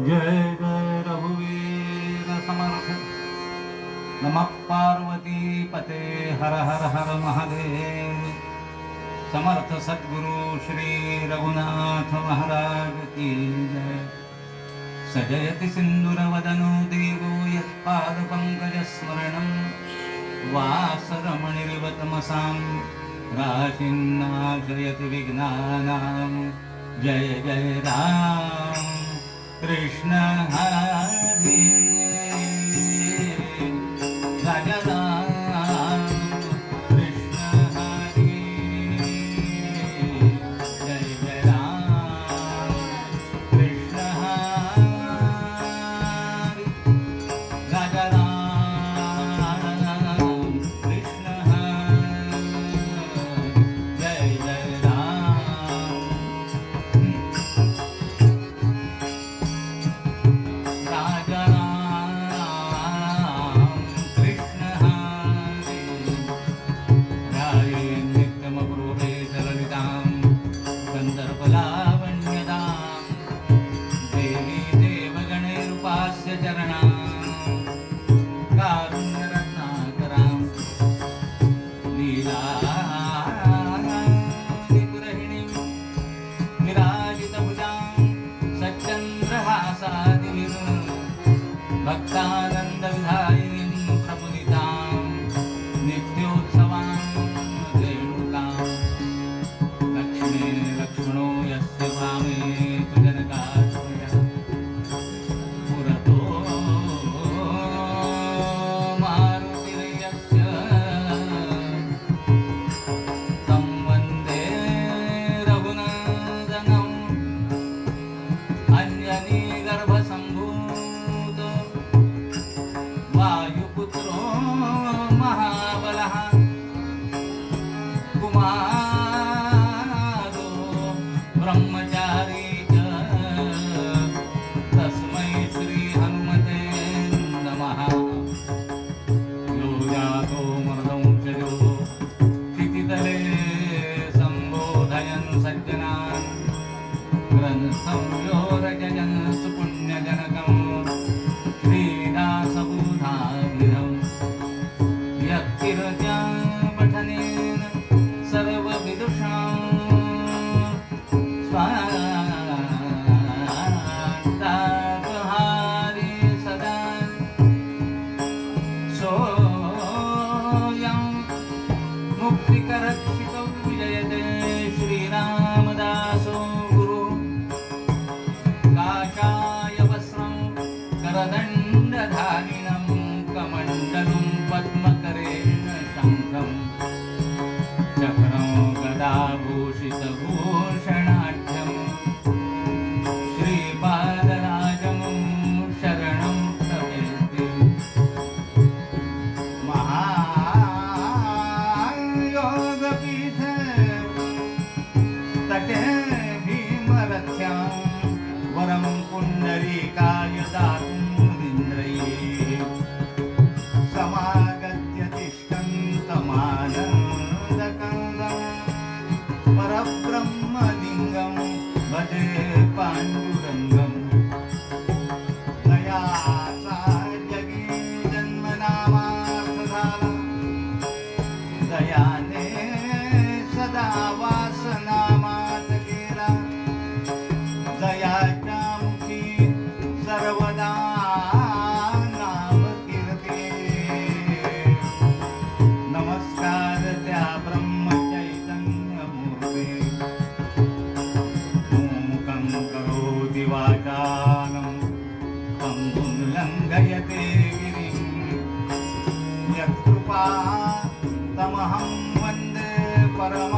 जय जय रघुवीर समर्थ। नम पार्वती पते हर हर हर महादेव। समर्थ सद्गुरु श्री रघुनाथ महाराज की जय। सजयति सिन्दुरवदनो देवो यत्पादपङ्कजस्मरणं। वासरमणिर्वतमसां राशिन्नाशयति विघ्नानां। जय जय राम। कृष्ण हरे my African शम्भुं लङ्घयते यत्कृपा तमहं वन्दे परम्।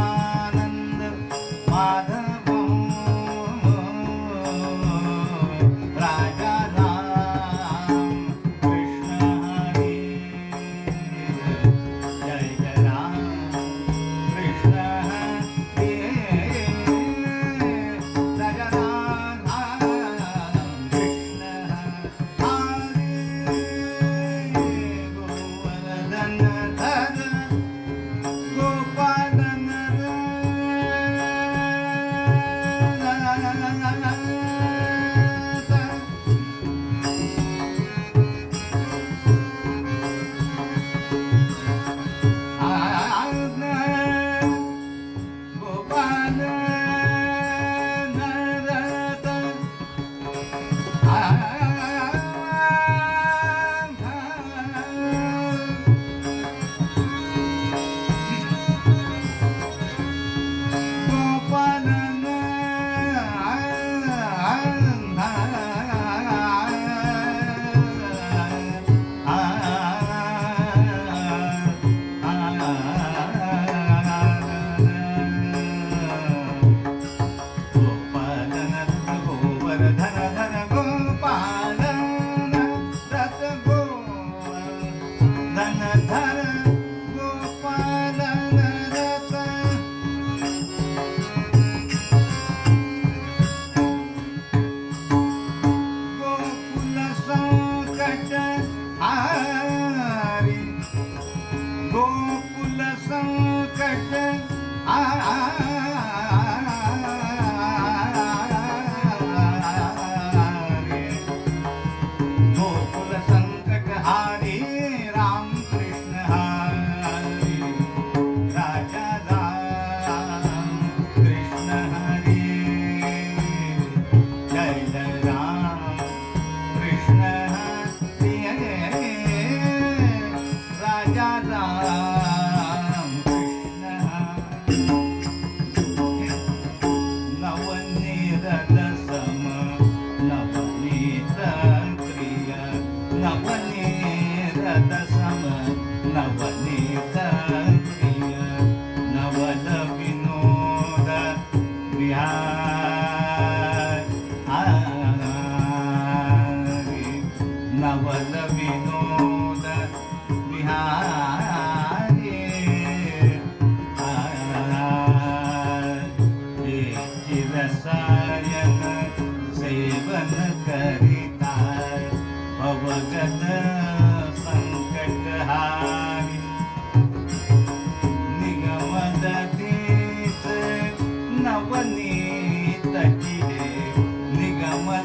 नवनीत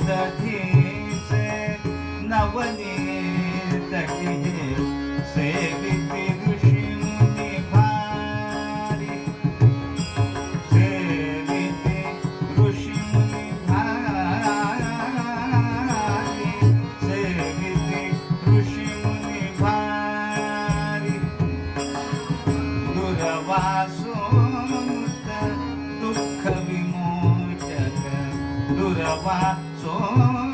दधीचे नवनीत किहे सेविते ऋषी मुनी भारी. सेविते ऋषी भारी सेविते ऋषी मुनी भारी. दुर्वासो दुःख विमोचक दुर्वा Oh.